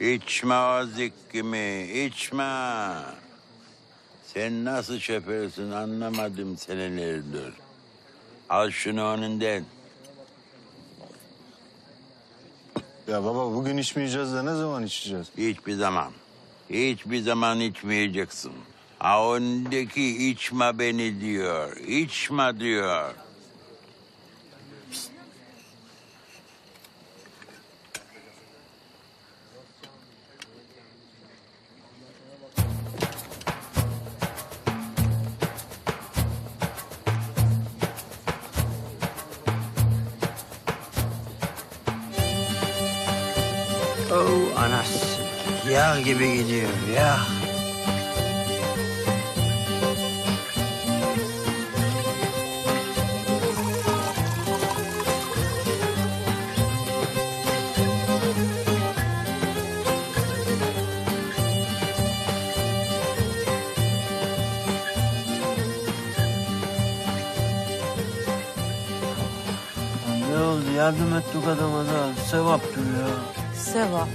İçme o zikkimi, içme. Sen nasıl şoförsün anlamadım senelerdir. Al şunu önünden. Ya baba bugün içmeyeceğiz de ne zaman içeceğiz? Hiçbir zaman. Hiçbir zaman içmeyeceksin. Ha öndeki içme beni diyor. İçme diyor. Oh anasını. Yağ gibi gidiyor ya. Ne oldu? Yardım ettik adama da. Sevaptır ya. Село.